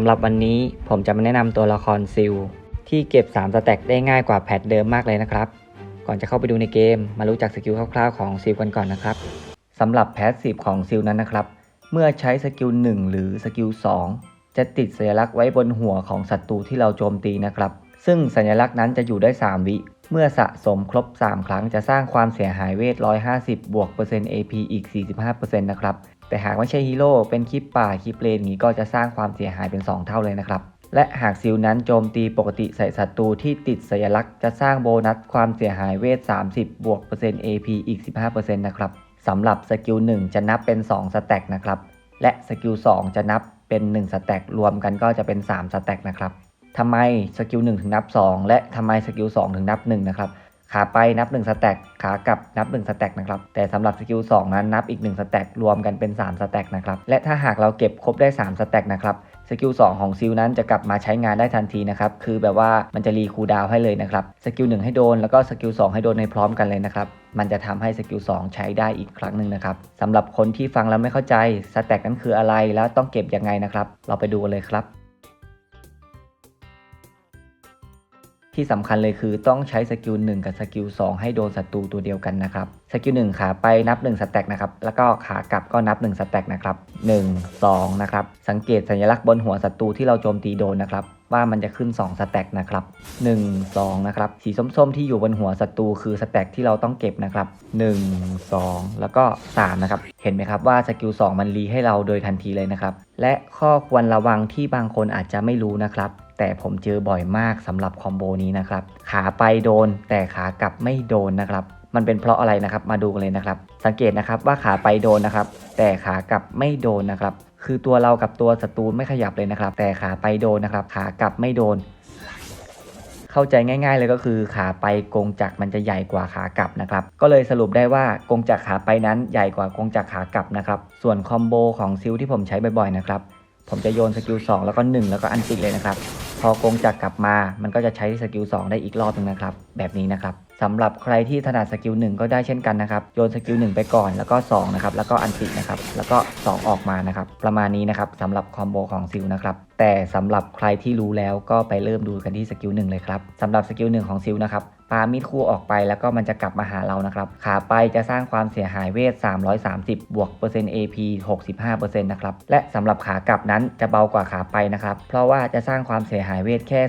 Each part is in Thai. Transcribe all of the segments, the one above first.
ำหรับวันนี้ผมจะมาแนะนำตัวละครซิลที่เก็บ 3 สแต็กได้ง่ายกว่าแพทเดิมมากเลยนะครับ ก่อนจะเข้าไปดูในเกม มารู้จักสกิลคร่าวๆของซิลกันก่อนนะครับสำหรับแพสซีฟของซิลนั้นนะครับ เมื่อใช้สกิล 1 หรือสกิล 2 จะติดสัญลักษณ์ไว้บนหัวของศัตรูที่เราโจมตีนะครับ ซึ่งสัญลักษณ์นั้นจะอยู่ได้ 3 วิ เมื่อสะสมครบ 3 ครั้งจะสร้างความเสียหายเวท 150 บวกเปอร์เซ็นต์ AP อีก 45%นะครับ แต่หากไม่ใช่ฮีโร่เป็นคลิปป่าคลิปเลนนี้ก็จะสร้างความเสียหายเป็น 2 เท่าเลยนะครับ และหากซิลนั้นโจมตีปกติใส่ศัตรูที่ติดสัญลักษณ์จะสร้างโบนัสความเสียหายเวท 30 บวกเปอร์เซ็นต์ AP อีก 15%นะครับสำหรับสกิล1จะนับเป็น 2 สแต็กนะครับ และสกิล2จะนับเป็น 1 สแต็กรวมกันก็จะเป็น 3 สแต็กนะครับทำไมสกิล1ถึงนับ 2 และทำไมสกิล2ถึงนับ1นะครับ ขาไปนับ 1 สแต็กขากลับนับ 1 สแต็กนะครับ แต่สำหรับสกิล2นั้นนับอีก 1 สแต็กรวมกันเป็น 3 สแต็กนะครับ และถ้าหากเราเก็บครบได้ 3 สแต็กนะครับ สกิล2ของซิลนั้นจะกลับมาใช้งานได้ทันทีนะครับ คือแบบว่ามันจะรีคูดาวให้เลยนะครับ สกิล1ให้โดนแล้วก็สกิล2ให้โดนในพร้อมกันเลยนะครับ มันจะทำให้สกิล2ใช้ได้อีกครั้งหนึ่งนะครับสำหรับคนที่ฟังแล้วไม่เข้าใจสแต็กนั้นคืออะไรแล้วต้องเก็บยังไงนะครับ เราไปดูกันเลยครับ ที่สำคัญเลยคือต้องใช้สกิล1กับสกิล2ให้โดนศัตรูตัวเดียวกันนะครับสกิล1ขาไปนับ1สแต็กนะครับแล้วก็ขากลับก็นับ1สแต็กนะครับ1 2นะครับสังเกตสัญลักษณ์บนหัวศัตรูที่เราโจมตีโดนนะครับ ว่ามันจะขึ้น 2 สแต็กนะครับ 1 2 นะครับ สีส้มๆ ที่อยู่บนหัวศัตรูคือสแต็กที่เราต้องเก็บนะครับ 1 2 แล้วก็ 3 นะครับ เห็นไหมครับว่าสกิล 2 มันรีให้เราโดยทันทีเลยนะครับ และข้อควรระวังที่บางคนอาจจะไม่รู้นะครับ แต่ผมเจอบ่อยมากสำหรับคอมโบนี้นะครับ ขาไปโดน แต่ขากลับไม่โดนนะครับ มันเป็นเพราะอะไรนะครับ มาดูกันเลยนะครับ สังเกตนะครับว่าขาไปโดนนะครับ แต่ขากลับไม่โดนนะครับ คือตัวเรากับตัวศัตรูไม่ขยับเลยนะครับ แต่ขาไปโดนนะครับ ขากลับไม่โดน เข้าใจง่าย ๆ เลยก็คือขาไปกงจักรมันจะใหญ่กว่าขากลับนะครับ ก็เลยสรุปได้ว่ากงจักรขาไปนั้นใหญ่กว่ากงจักรขากลับนะครับ ส่วนคอมโบของซิลที่ผมใช้บ่อยๆนะครับ ผมจะโยนสกิล2แล้วก็1 แล้วก็อันติเลยนะครับ พอกงจักรกลับมา มันก็จะใช้สกิล2ได้อีกรอบหนึงนะครับ แบบนี้นะครับสำหรับใครที่ถนัดสกิล1ก็ได้เช่นกันนะครับ โยนสกิล1ไปก่อนแล้วก็2นะครับแล้วก็อันตินะครับ แล้วก็ 2 ออกมานะครับ ประมาณนี้นะครับสำหรับคอมโบของซิลนะครับ แต่สำหรับใครที่รู้แล้วก็ไปเริ่มดูกันที่สกิล1เลยครับสำหรับสกิล1ของซิลนะครับ ปามีดคู่ออกไปแล้วก็มันจะกลับมาหาเรานะครับ ขาไปจะสร้างความเสียหายเวท 330 บวกเปอร์เซ็นต์ AP 65%นะครับ และสำหรับขากลับนั้นจะเบากว่าขาไปนะครับ เพราะว่าจะสร้างความเสียหายเวทแค่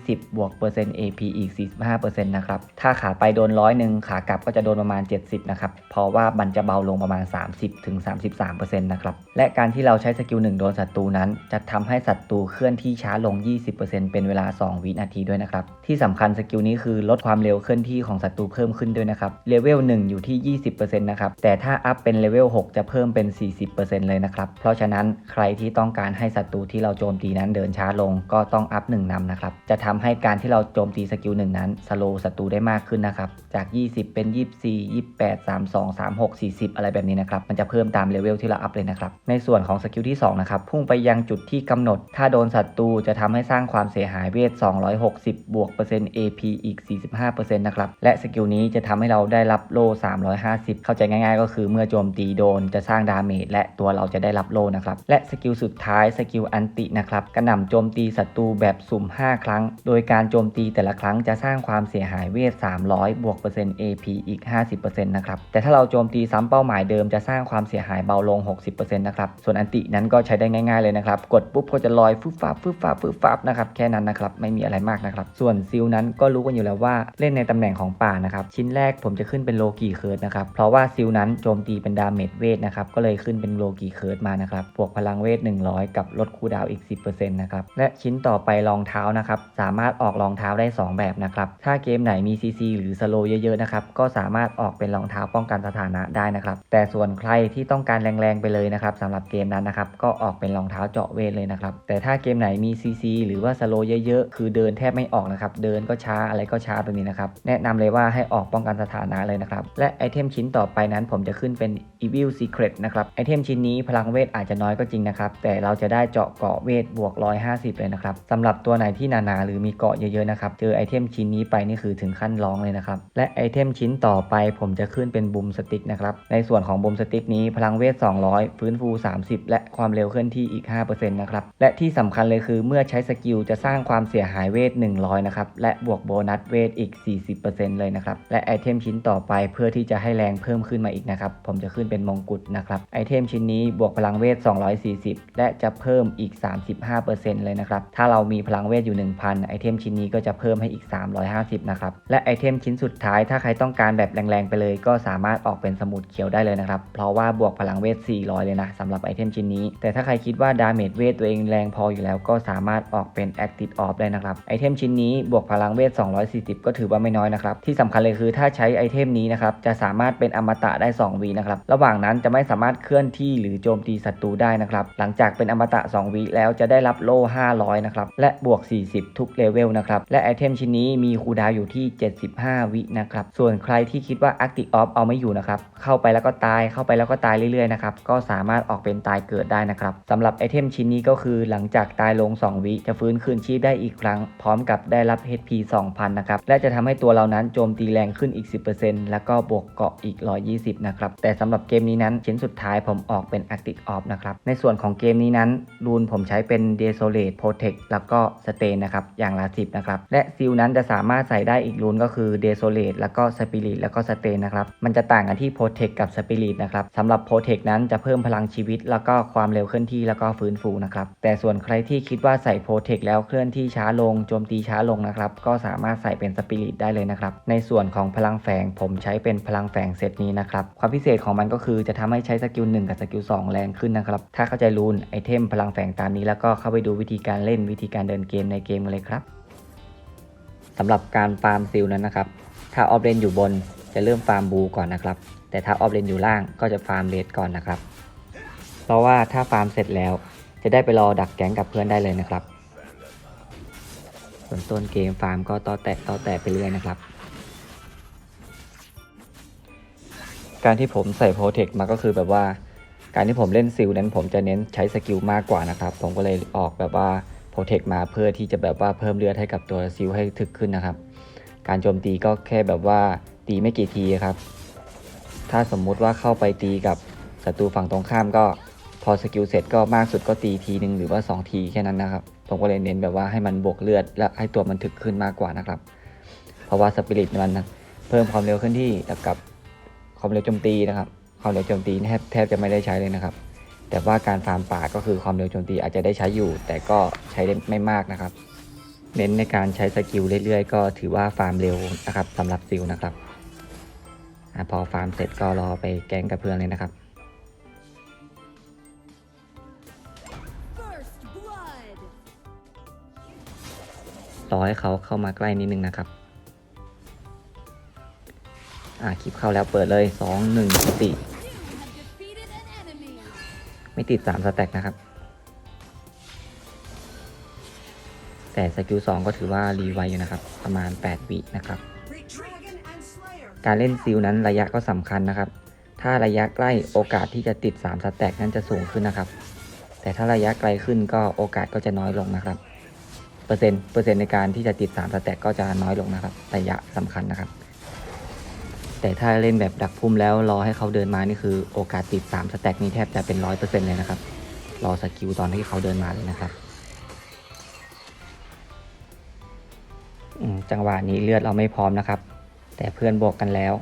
220 บวกเปอร์เซ็นต์ AP อีก 45%นะครับ ถ้าขาไปโดนร้อยหนึ่งขากลับก็จะโดนประมาณ 70 นะครับ เพราะว่ามันจะเบาลงประมาณ 30ถึง33%นะครับ และการที่เราใช้สกิล1โดนศัตรูนั้น จะทำให้ศัตรูเคลื่อนที่ช้าลง 20%เป็นเวลา 2 วินาทีด้วยนะครับ ที่สำคัญสกิลนี้คือลดความเร็วเคลื่อนที่ของศัตรูเพิ่มขึ้นด้วยนะครับเลเวล1อยู่ที่ 20%นะครับแต่ถ้าอัพเป็นเลเวล6จะเพิ่มเป็น 40%เลยนะครับเพราะฉะนั้นใครที่ต้องการให้ศัตรูที่เราโจมตีนั้นเดินช้าลงก็ต้องอัพ1นำนะครับจะทำให้การที่เราโจมตีสกิล1นั้นสโลศัตรูได้มากขึ้นนะครับจาก 20 เป็น 24 28 32 36 40 อะไรแบบนี้นะครับมันจะเพิ่มตามเลเวลที่เราอัพเลยนะครับในส่วนของสกิลที่2นะครับพุ่งไปยังจุดที่กำหนด ถ้าโดนศัตรูจะทำให้สร้างความเสียหายเวท 260 บวกเปอร์เซ็นต์ AP อีก45%นะครับ และสกิลนี้จะทำให้เราได้รับโล่ 350 เข้าใจง่าย ๆ ก็คือเมื่อโจมตีโดนจะสร้างดาเมจและตัวเราจะได้รับโล่นะครับ และสกิลสุดท้ายสกิลอันตินะครับกระหน่ำโจมตีศัตรูแบบสุ่ม 5 ครั้ง โดยการโจมตีแต่ละครั้งจะสร้างความเสียหายเวท 300 บวกเปอร์เซ็นต์ AP อีก 50%นะครับ แต่ถ้าเราโจมตีซ้ำเป้าหมายเดิมจะสร้างความเสียหายเบาลง 60%นะครับ ส่วนอันตินั้นก็ใช้ได้ง่ายๆเลยนะครับ กดปุ๊บก็จะลอยฟึบฟับฟึบฟับฟึบฟับนะครับ แค่นั้นนะครับ ไม่มีอะไรมากนะครับ ส่วนซิลนั้นก็รู้กันอยู่แล้วว่าเล่นในตำแหน่งของป่านะครับ ชิ้นแรกผมจะขึ้นเป็นโลกีเคิร์ดนะครับ เพราะว่าซิลนั้นโจมตีเป็นดาเมจเวทนะครับ ก็เลยขึ้นเป็นโลกีเคิร์ดมานะครับ บวกพลังเวท 100 กับลดคูดาวอีก 10%นะครับ และชิ้นต่อไปรองเท้านะครับ สามารถออกรองเท้าได้ 2 แบบนะครับ ถ้าเกมไหนมี CC หรือสโลเยอะๆนะครับ ก็สามารถออกเป็นรองเท้าป้องกันสถานะได้นะครับ แต่ส่วนใครที่ต้องการแรงๆไปเลยนะครับสำหรับเกมนั้นนะครับ ก็ออกเป็นรองเท้าเจาะเวทเลยนะครับ แต่ถ้าเกมไหนมี CC หรือว่าสโลเยอะๆ คือเดินแทบไม่ออกนะครับ เดินก็ช้าอะไรก็ช้าไปแบบนี้นะครับ แนะนำเลยว่าให้ออกป้องกันสถานะเลยนะครับ และไอเทมชิ้นต่อไปนั้น ผมจะขึ้นเป็น Evil Secret นะครับ ไอเทมชิ้นนี้พลังเวทอาจจะน้อยก็จริงนะครับ แต่เราจะได้เจาะเกาะเวทบวก 150 เลยนะครับสำหรับตัวไหนที่หนาๆหรือมีเกาะเยอะๆนะครับ เจอไอเทมชิ้นนี้ไปนี่คือถึงขั้นร้องเลยนะครับ และไอเทมชิ้นต่อไป ผมจะขึ้นเป็นบูมสติ๊กนะครับ ในส่วนของบูมสติ๊กนี้พลังเวท 200 ฟื้นฟู 30 และความเร็วเคลื่อนที่อีก 5%นะครับ และที่สำคัญเลยคือเมื่อใช้สกิลจะสร้างความเสียหายเวท 100 นะครับ และบวกโบนัสเวทอีก 40%เลยนะครับ และไอเทมชิ้นต่อไปเพื่อที่จะให้แรงเพิ่มขึ้นมาอีกนะครับ ผมจะขึ้นเป็นมงกุฎนะครับไอเทมชิ้นนี้บวกพลังเวท 240 และจะเพิ่มอีก 35%เลยนะครับ ถ้าเรามีพลังเวทอยู่ 1,000 ไอเทมชิ้นนี้ก็จะเพิ่มให้อีก 350 นะครับ และไอเทมชิ้นสุดท้ายถ้าใครต้องการแบบแรงๆไปเลย ก็สามารถออกเป็นสมุดเขียวได้เลยนะครับ เพราะว่าบวกพลังเวท 400 เลยนะสำหรับไอเทมชิ้นนี้ แต่ถ้าใครคิดว่าดาเมจเวทตัวเองแรงพออยู่แล้ว ก็สามารถออกเป็น Active Off ได้นะครับไอเทมชิ้นนี้บวกพลังเวท 240 ก็็ถือว่าไม่น้อยนะครับ ที่สำคัญเลยคือถ้าใช้ไอเทมนี้นะครับ จะสามารถเป็นอมตะได้2วีนะครับ ระหว่างนั้นจะไม่สามารถเคลื่อนที่หรือโจมตีศัตรูได้นะครับ หลังจากเป็นอมตะ2วีแล้วจะได้รับโล่500นะครับ และบวก 40 ทุกเลเวลนะครับ และไอเทมชิ้นนี้มีคูดาวอยู่ที่ 75 วินะครับ ส่วนใครที่คิดว่า Active Off เอาไม่อยู่นะครับ เข้าไปแล้วก็ตาย เข้าไปแล้วก็ตายเรื่อยๆนะครับ ก็สามารถออกเป็นตายเกิดได้นะครับสำหรับไอเทมชิ้นนี้ก็คือหลังจากตายลง 2 วิจะฟื้นคืนชีพได้อีกครั้ง พร้อมกับได้รับ HP 2,000 นะครับและจะทำให้ตัวเรานั้นโจมตีแรงขึ้นอีก 10%แล้วก็บวกเกาะอีก 120 นะครับ แต่สำหรับเกมนี้นั้นชิ้นสุดท้ายผมออกเป็น Active Off นะครับ ในส่วนของเกมนี้นั้นรูนผมใช้เป็น Desolate Protect แล้วก็ Stain นะครับ อย่างละ 10 นะครับ และซิลนั้นจะสามารถใส่ได้อีกรูนก็คือ Desolate แล้วก็ Spirit แล้วก็ Stain นะครับ มันจะต่างกันที่ Protect กับ Spirit นะครับสำหรับ Protect นั้นจะเพิ่มพลังชีวิต แล้วก็ความเร็วเคลื่อนที่แล้วก็ฟื้นฟูนะครับ แต่ส่วนใครที่คิดว่าใส่ Protect แล้วเคลื่อนที่ช้าลงโจมตีช้าลงนะครับก็สามารถใส่เป็น Spirit ได้เลยนะครับ ในส่วนของพลังแฝงผมใช้เป็นพลังแฝงเซตนี้นะครับ ความพิเศษของมันก็คือจะทำให้ใช้สกิล1กับสกิล2แรงขึ้นนะครับ ถ้าเข้าใจรูนไอเทมพลังแฝงตามนี้แล้วก็เข้าไปดูวิธีการเล่นวิธีการเดินเกมในเกมกันเลยครับสำหรับการฟาร์มซิลนั้นนะครับ ถ้าออฟเลนอยู่บนจะเริ่มฟาร์มบูก่อนนะครับ แต่ถ้าออฟเลนอยู่ล่างก็จะฟาร์มเลดก่อนนะครับ เพราะว่าถ้าฟาร์มเสร็จแล้ว จะได้ไปรอดักแก๊งกับเพื่อนได้เลยนะครับ ส่วนต้นเกมฟาร์มก็ต่อแตะต่อแตะไปเรื่อยนะครับ การที่ผมใส่โปรเทคมาก็คือแบบว่า การที่ผมเล่นซิลนั้นผมจะเน้นใช้สกิลมากกว่านะครับ ผมก็เลยออกแบบว่าโปรเทคมาเพื่อที่จะแบบว่าเพิ่มเลือดให้กับตัวซิลให้ถึกขึ้นนะครับ การโจมตีก็แค่แบบว่าตีไม่กี่ทีครับ ถ้าสมมุติว่าเข้าไปตีกับศัตรูฝั่งตรงข้ามก็พอสกิลเสร็จก็มากสุดก็ตีทีหนึ่งหรือว่า 2 ทีแค่นั้นนะครับ ผมก็เลยเน้นแบบว่าให้มันบวกเลือด และให้ตัวมันถึกขึ้นมากกว่านะครับ เพราะว่าสปิริตมันเพิ่มความเร็วขึ้นที่กับความเร็วโจมตีนะครับ ความเร็วโจมตีแทบแทบจะไม่ได้ใช้เลยนะครับ แต่ว่าการฟาร์มป่าก็คือความเร็วโจมตีอาจจะได้ใช้อยู่ แต่ก็ใช้ได้ไม่มากนะครับ เน้นในการใช้สกิลเรื่อยๆ ก็ถือว่าฟาร์มเร็วนะครับสำหรับซิลนะครับอพอฟาร์มเสร็จก็รอไปแก๊งกับเพื่อนเลยนะครับ รอให้เขาเข้ามาใกล้นิดนึงนะครับ อ่าคลิปเข้าแล้วเปิดเลย2 1 4 You have defeated an enemy. ไม่ติด3สแต็กนะครับ แต่สกิล2ก็ถือว่ารีไวอยู่นะครับ ประมาณ8วินะครับ การเล่นซิลนั้นระยะก็สำคัญนะครับ ถ้าระยะใกล้โอกาสที่จะติด3สแต็กนั้นจะสูงขึ้นนะครับ แต่ถ้าระยะไกลขึ้นก็โอกาสก็จะน้อยลงนะครับ เปอร์เซ็นต์เปอร์เซ็นต์ในการที่จะติด3สแต็กก็จะน้อยลงนะครับระยะสำคัญนะครับ แต่ถ้าเล่นแบบดักพุ่มแล้วรอให้เขาเดินมานี่คือโอกาสติด3สแต็กนี้แทบจะเป็น100%เปอร์เซ็นต์เลยนะครับ รอสกิลตอนที่เขาเดินมาเลยนะครับจังหวะนี้เลือดเราไม่พร้อมนะครับ แต่เพื่อนบวกกันแล้ว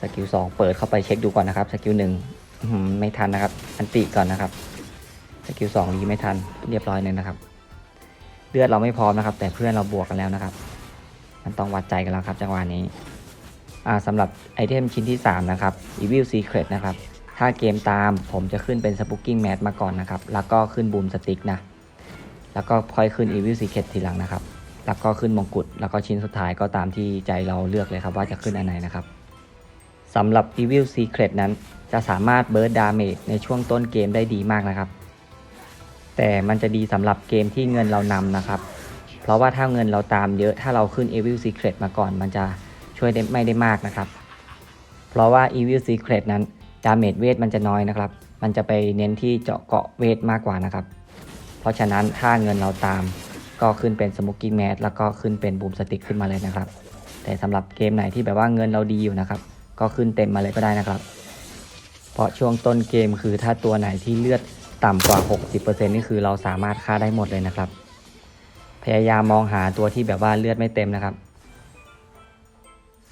สกิลสองเปิดเข้าไปเช็คดูก่อนนะครับสกิลหนึ่งไม่ทันนะครับ อันติก่อนนะครับสกิลสองรีไม่ทันเรียบร้อยเลยนะครับ เลือดเราไม่พร้อมนะครับ แต่เพื่อนเราบวกกันแล้วนะครับ มันต้องวัดใจกันแล้วครับจังหวะนี้อ่าสำหรับไอเทมชิ้นที่ 3 นะครับ Evil Secret นะครับ ถ้าเกมตามผมจะขึ้นเป็น Spooking Mat มาก่อนนะครับ แล้วก็ขึ้นบูมสติ๊กนะ แล้วก็ค่อยขึ้น Evil Secret ทีหลังนะครับ แล้วก็ขึ้นมงกุฎ แล้วก็ชิ้นสุดท้ายก็ตามที่ใจเราเลือกเลยครับว่าจะขึ้นอันไหนนะครับสำหรับ Evil Secret นั้นจะสามารถเบิร์ดดาเมจในช่วงต้นเกมได้ดีมากนะครับ แต่มันจะดีสำหรับเกมที่เงินเรานำนะครับ เพราะว่าถ้าเงินเราตามเยอะถ้าเราขึ้น Evil Secret มาก่อน มันจะช่วยได้ไม่ได้มากนะครับ เพราะว่า Evil Secret นั้นดาเมจเวทมันจะน้อยนะครับ มันจะไปเน้นที่เจาะเกาะเวทมากกว่านะครับ เพราะฉะนั้นถ้าเงินเราตามก็ขึ้นเป็น Smoking Mask แล้วก็ขึ้นเป็นบูมสติกขึ้นมาเลยนะครับ แต่สำหรับเกมไหนที่แบบว่าเงินเราดีอยู่นะครับ ก็ขึ้นเต็มมาเลยก็ได้นะครับ เพราะช่วงต้นเกมคือถ้าตัวไหนที่เลือด ต่ำกว่า 60%นี่คือเราสามารถฆ่าได้หมดเลยนะครับ พยายามมองหาตัวที่แบบว่าเลือดไม่เต็มนะครับ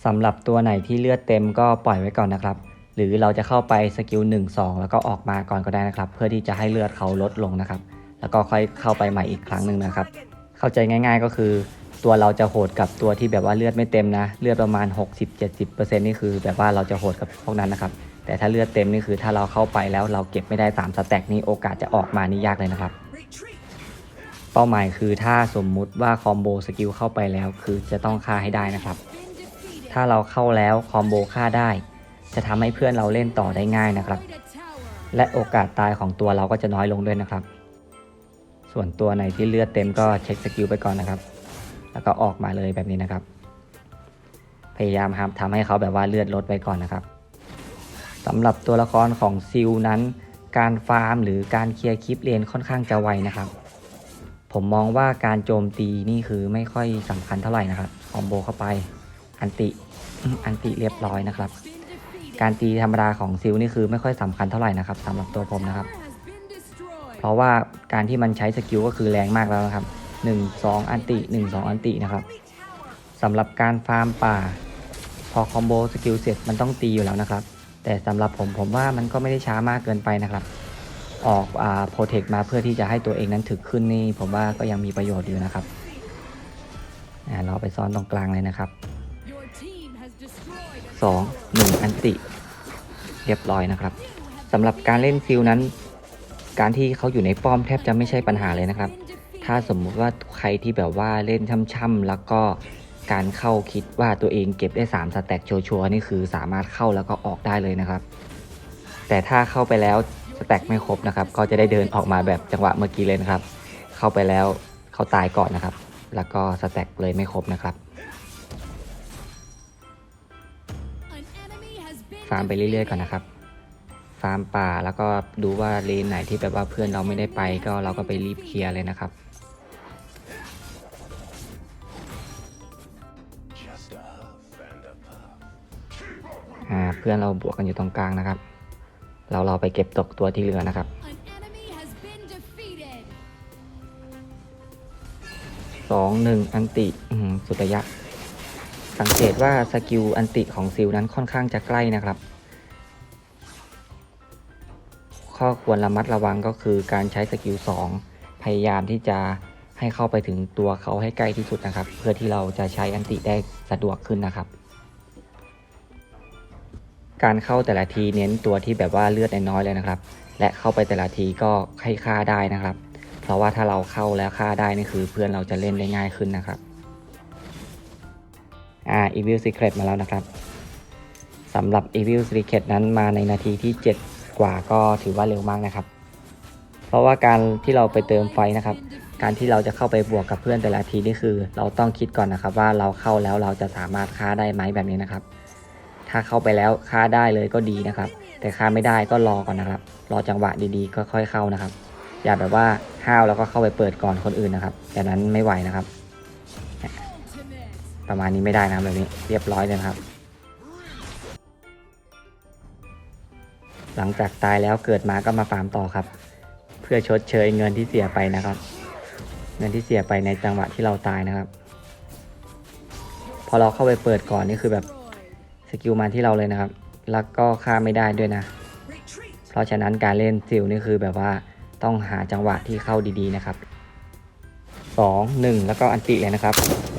สำหรับตัวไหนที่เลือดเต็มก็ปล่อยไว้ก่อนนะครับ หรือเราจะเข้าไปสกิล1 2 แล้วก็ออกมาก่อนก็ได้นะครับ เพื่อที่จะให้เลือดเขาลดลงนะครับ แล้วก็ค่อยเข้าไปใหม่อีกครั้งหนึ่งนะครับ เข้าใจง่าย ๆก็คือ ตัวเราจะโหดกับตัวที่แบบว่าเลือดไม่เต็มนะ เลือดประมาณ 60-70%นี่คือแบบว่าเราจะโหดกับพวกนั้นนะครับ แต่ถ้าเลือดเต็มนี่คือถ้าเราเข้าไปแล้วเราเก็บไม่ได้3สแต็กนี่โอกาสจะออกมานี่ยากเลยนะครับ Retreat. เป้าหมายคือถ้าสมมุติว่าคอมโบสกิลเข้าไปแล้ว คือจะต้องฆ่าให้ได้นะครับ Been defeated. ถ้าเราเข้าแล้วคอมโบฆ่าได้ จะทำให้เพื่อนเราเล่นต่อได้ง่ายนะครับ Destroyed a tower. และโอกาสตายของตัวเราก็จะน้อยลงด้วยนะครับ ส่วนตัวไหนที่เลือดเต็มก็เช็คสกิลไปก่อนนะครับ แล้วก็ออกมาเลยแบบนี้นะครับ พยายามทำให้เขาแบบว่าเลือดลดไปก่อนนะครับ สำหรับตัวละครของซิลนั้น การฟาร์มหรือการเคลียร์คลิปเลนค่อนข้างจะไวนะครับ ผมมองว่าการโจมตีนี่คือไม่ค่อยสำคัญเท่าไหร่นะครับคอมโบเข้าไปอันติอันติเรียบร้อยนะครับ การตีธรรมดาของซิลนี่คือไม่ค่อยสำคัญเท่าไหร่นะครับสำหรับตัวผมนะครับ เพราะว่าการที่มันใช้สกิลก็คือแรงมากแล้วนะครับ 1 2 อันติ 1 2 อันตินะครับสำหรับการฟาร์มป่า พอคอมโบสกิลเสร็จมันต้องตีอยู่แล้วนะครับ แต่สำหรับผมผมว่ามันก็ไม่ได้ช้ามากเกินไปนะครับ ออกอ่าโปรเทคมาเพื่อที่จะให้ตัวเองนั้นถึกขึ้นนี่ ผมว่าก็ยังมีประโยชน์อยู่นะครับอ่าเราไปซ้อนตรงกลางเลยนะครับ Your team has destroyed a 2 1อันติเรียบร้อยนะครับสำหรับการเล่นซิลนั้น การที่เขาอยู่ในป้อมแทบจะไม่ใช่ปัญหาเลยนะครับ ถ้าสมมุติว่าใครที่แบบว่าเล่นช่ำๆแล้วก็ การเข้าคิดว่าตัวเองเก็บได้ 3 สแต็กชัวร์ๆนี่คือสามารถเข้าแล้วก็ออกได้เลยนะครับ แต่ถ้าเข้าไปแล้วสแต็กไม่ครบนะครับ ก็จะได้เดินออกมาแบบจังหวะเมื่อกี้เลยนะครับ เข้าไปแล้วเขาตายก่อนนะครับ แล้วก็สแต็กเลยไม่ครบนะครับฟาร์มไปเรื่อยๆก่อนนะครับ ฟาร์มป่าแล้วก็ดูว่าเลนไหนที่แบบว่าเพื่อนเราไม่ได้ไปก็เราก็ไปรีบเคลียร์เลยนะครับ พื่อนเราบวกกันอยู่ตรงกลางนะครับ เราเราไปเก็บตกตัวที่เหลือนะครับ สองหนึ่งอันติสุดระยะ สังเกตว่าสกิลอันติของซิลนั้นค่อนข้างจะใกล้นะครับ ข้อควรระมัดระวังก็คือการใช้สกิล2พยายามที่จะให้เข้าไปถึงตัวเขาให้ใกล้ที่สุดนะครับ เพื่อที่เราจะใช้อันติได้สะดวกขึ้นนะครับ การเข้าแต่ละทีเน้นตัวที่แบบว่าเลือดน้อยเลยนะครับ และเข้าไปแต่ละทีก็ให้ฆ่าได้นะครับ เพราะว่าถ้าเราเข้าแล้วฆ่าได้นี่คือ เพื่อนเราจะเล่นได้ง่ายขึ้นนะครับอ่า Evil Secret มาแล้วนะครับสำหรับ Evil Secret นั้นมาในนาทีที่ 7 กว่าก็ถือว่าเร็วมากนะครับ เพราะว่าการที่เราไปเติมไฟนะครับ การที่เราจะเข้าไปบวกกับเพื่อนแต่ละทีนี่คือ เราต้องคิดก่อนนะครับว่าเราเข้าแล้วเราจะสามารถฆ่าได้ไหมแบบนี้นะครับ ถ้าเข้าไปแล้วฆ่าได้เลยก็ดีนะครับ แต่ฆ่าไม่ได้ก็รอก่อนนะครับ รอจังหวะดีๆก็ค่อยเข้านะครับ อย่าแบบว่าห้าวแล้วก็เข้าไปเปิดก่อนคนอื่นนะครับแบบนั้นไม่ไหวนะครับ ประมาณนี้ไม่ได้นะครับแบบนี้เรียบร้อยเลยครับ หลังจากตายแล้วเกิดมาก็มาฟาร์มต่อครับ เพื่อชดเชยเงินที่เสียไปนะครับ เงินที่เสียไปในจังหวะที่เราตายนะครับ พอเราเข้าไปเปิดก่อนนี่คือแบบ สกิลมาที่เราเลยนะครับ แล้วก็ฆ่าไม่ได้ด้วยนะ เพราะฉะนั้นการเล่นซิลนี่คือแบบว่าต้องหาจังหวะที่เข้าดีๆนะครับสองหนึ่งแล้วก็อันติเลยนะครับ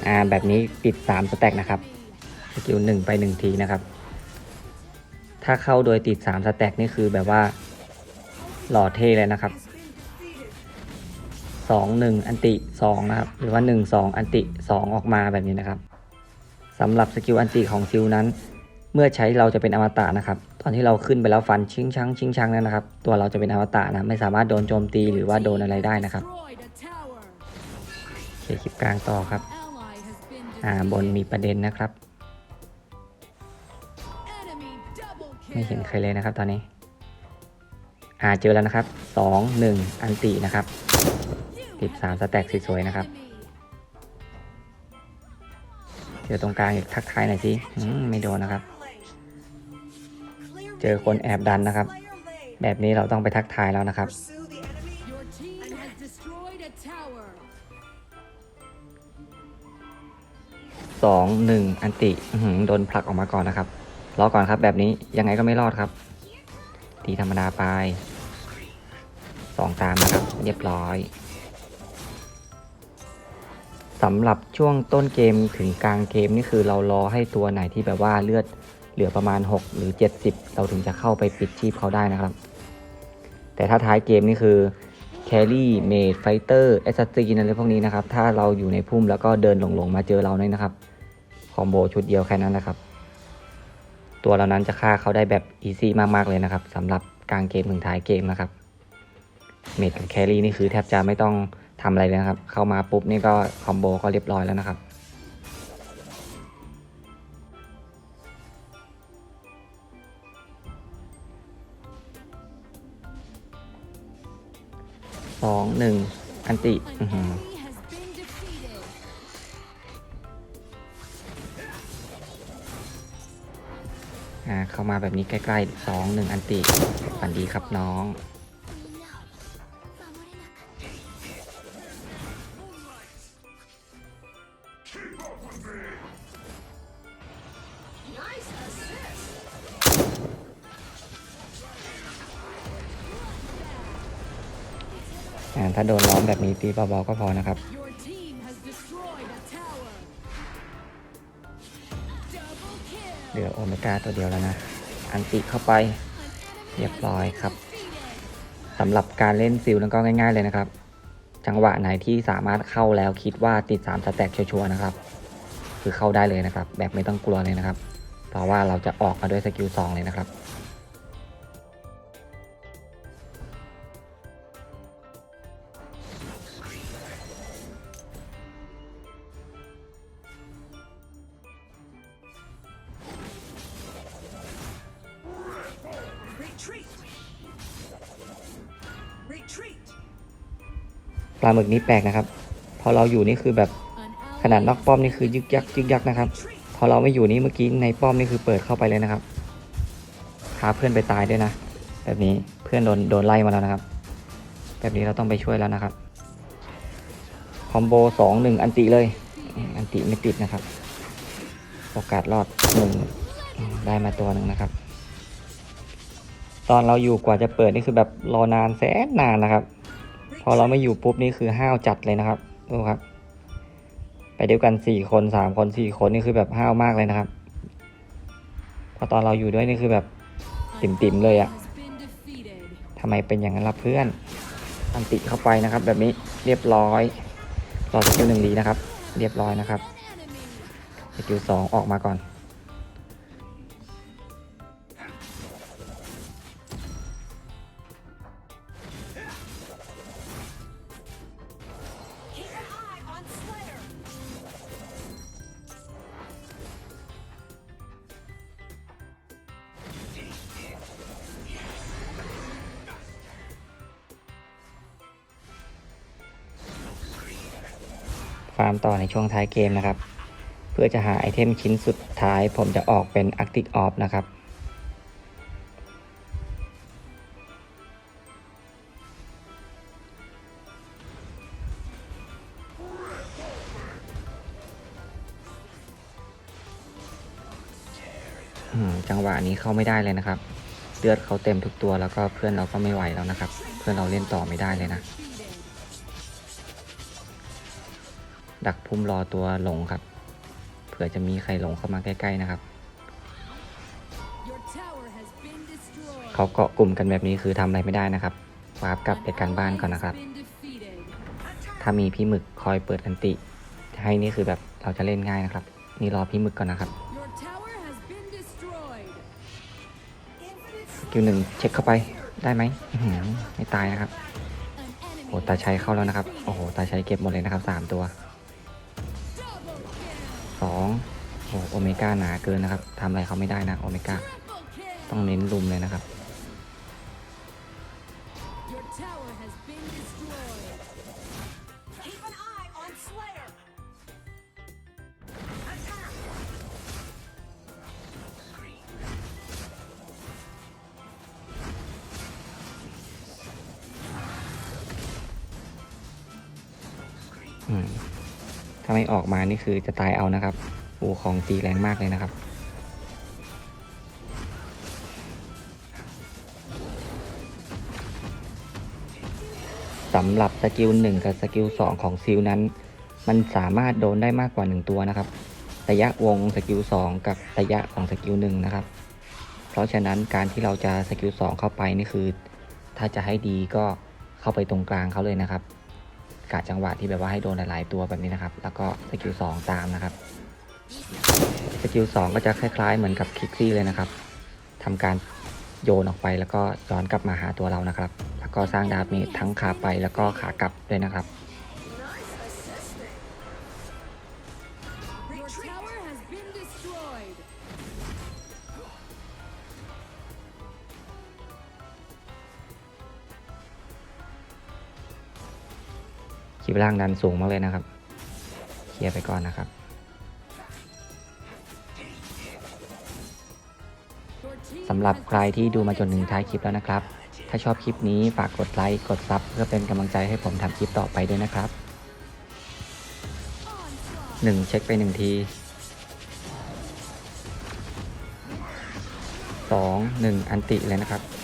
อ่าแบบนี้ติดสามสแต็กนะครับสกิลหนึ่งไปหนึ่งทีนะครับ ถ้าเข้าโดยติดสามสแต็กนี่คือแบบว่าหล่อเท่เลยนะครับสองหนึ่งอันติสองนะครับ หรือว่าหนึ่งสองอันติสองออกมาแบบนี้นะครับสำหรับสกิลอันติของซิลนั้น เมื่อใช้เราจะเป็นอมตะนะครับ ตอนที่เราขึ้นไปแล้วฟันชิงชังชิงชังนั่นนะครับ ตัวเราจะเป็นอมตะนะไม่สามารถโดนโจมตีหรือว่าโดนอะไรได้นะครับเดี๋ยคลิปกลางต่อครับ อ่าบนมีประเด็นนะครับ ไม่เห็นใครเลยนะครับ ตอนนี้ อ่าเจอแล้วนะครับสองหนึ่งอันตินะครับติดสามสแต็กสวยๆนะครับ enemy. เจอตรงกลางอีกทักทายหน่อยสิไม่โดนนะครับ เจอคนแอบดันนะครับ แบบนี้เราต้องไปทักทายแล้วนะครับ สองหนึ่งอันติโดนผลักออกมาก่อนนะครับรอก่อนครับ แบบนี้ยังไงก็ไม่รอดครับตีธรรมดาไปสองตามนะครับ เรียบร้อยสำหรับช่วงต้นเกมถึงกลางเกมนี่คือเรารอให้ตัวไหนที่แบบว่าเลือด เหลือประมาณ 6 หรือ 70 เราถึงจะเข้าไปปิดชีพเขาได้นะครับ แต่ถ้าท้ายเกมนี่คือแครี่เมดไฟเตอร์แอสซัสซีนอะไรพวกนี้นะครับ ถ้าเราอยู่ในพุ่มแล้วก็เดินหลงๆมาเจอเราเนี่ยนะครับ คอมโบชุดเดียวแค่นั้นนะครับ ตัวเรานั้นจะฆ่าเขาได้แบบอีซี่มากๆเลยนะครับสำหรับกลางเกมถึงท้ายเกมนะครับ เมดกับแครี่นี่คือแทบจะไม่ต้องทำอะไรเลยนะครับ เข้ามาปุ๊บนี่ก็คอมโบก็เรียบร้อยแล้วนะครับ หนึ่งอันติอ่าเข้ามาแบบนี้ใกล้ๆสองหนึ่งอันติฝันดีครับน้อง ถ้าโดนล้อมแบบนี้ตีเบาๆก็พอนะครับ เหลือโอเมก้าตัวเดียวแล้วนะ อันติเข้าไปเรียบร้อยครับสำหรับการเล่นซิลนั้นก็ง่าย ๆ เลยนะครับ จังหวะไหนที่สามารถเข้าแล้วคิดว่าติด 3 สแต็กชัวร์ๆนะครับ คือเข้าได้เลยนะครับ แบบไม่ต้องกลัวเลยนะครับ เพราะว่าเราจะออกมาด้วยสกิล2เลยนะครับาหมึกนี้แปลกนะครับ พอเราอยู่นี่คือแบบขนาดนอกป้อมนี่คือยึกยักยึกยักนะครับ พอเราไม่อยู่นี่เมื่อกี้ในป้อมนี่คือเปิดเข้าไปเลยนะครับพาเพื่อนไปตายด้วยนะ แบบนี้เพื่อนโดนโดนไล่มาแล้วนะครับ แบบนี้เราต้องไปช่วยแล้วนะครับคอมโบสองหนึ่งอันติเลย อันติไม่ติดนะครับ โอกาสรอดหนึ่งได้มาตัวหนึ่งนะครับ ตอนเราอยู่กว่าจะเปิดนี่คือแบบรอนานแสนนานนะครับ พอเราไม่อยู่ปุ๊บนี่คือห้าวจัดเลยนะครับดูครับ ไปเดียวกันสี่คนสามคนสี่คนนี่คือแบบห้าวมากเลยนะครับ พอตอนเราอยู่ด้วยนี่คือแบบ an ติ่มเลยอะทำไมเป็นอย่างนั้นล่ะเพื่อนอันติเข้าไปนะครับ แบบนี้เรียบร้อยรอสกิลหนึ่งดีนะครับ เรียบร้อยนะครับสกิลสองออกมาก่อน ฟาร์มต่อในช่วงท้ายเกมนะครับ เพื่อจะหาไอเทมชิ้นสุดท้ายผมจะออกเป็น Arctic Orb นะครับจังหวะนี้เข้าไม่ได้เลยนะครับ เลือดเขาเต็มทุกตัวแล้วก็เพื่อนเราก็ไม่ไหวแล้วนะครับ เพื่อนเราเล่นต่อไม่ได้เลยนะ ดักพุ่มรอตัวหลงครับ เผื่อจะมีใครหลงเข้ามาใกล้ ๆ นะครับเขาเกาะกลุ่มกันแบบนี้คือทำอะไรไม่ได้นะครับวาร์ปกลับไปกันบ้านก่อนนะครับ ถ้ามีพี่หมึกคอยเปิดอันติ ให้นี่คือแบบเราจะเล่นง่ายนะครับ นี่รอพี่หมึกก่อนนะครับ Your tower has been destroyed. Infinite สกิลหนึ่งเช็คเข้าไปได้ไหมไม่ตายนะครับโอ้ตาชัยเข้าแล้วนะครับ โอ้โห ตาชัยเก็บหมดเลยนะครับสามตัว สองโอ้โอเมก้าหนาเกินนะครับทำอะไรเขาไม่ได้นะโอเมก้าต้องเน้นลุมเลยนะครับ ออกมานี่คือจะตายเอานะครับโอ้ของตีแรงมากเลยนะครับ สำหรับสกิล1กับสกิล2ของซิลนั้น มันสามารถโดนได้มากกว่า1ตัวนะครับ ระยะวงสกิล2กับระยะของสกิล1นะครับ เพราะฉะนั้นการที่เราจะสกิล2เข้าไปนี่คือ ถ้าจะให้ดีก็เข้าไปตรงกลางเขาเลยนะครับ กะจังหวะที่แบบว่าให้โดนหลายๆตัวแบบนี้นะครับ แล้วก็สกิล2ตามนะครับ สกิล2ก็จะคล้ายๆ เหมือนกับคิกซี่เลยนะครับทำการโยนออกไปแล้วก็ย้อนกลับมาหาตัวเรานะครับ แล้วก็สร้างดาเมจทั้งขาไปแล้วก็ขากลับด้วยนะครับ คลิปล่างดันสูงมากเลยนะครับ เคลียร์ไปก่อนนะครับ สำหรับใครที่ดูมาจนถึงท้ายคลิปแล้วนะครับ ถ้าชอบคลิปนี้ฝากกดไลค์ กดซับเพื่อเป็นกำลังใจให้ผมทำคลิปต่อไปด้วยนะครับ 1 เช็คไป 1 ที 2 1 อันติเลยนะครับ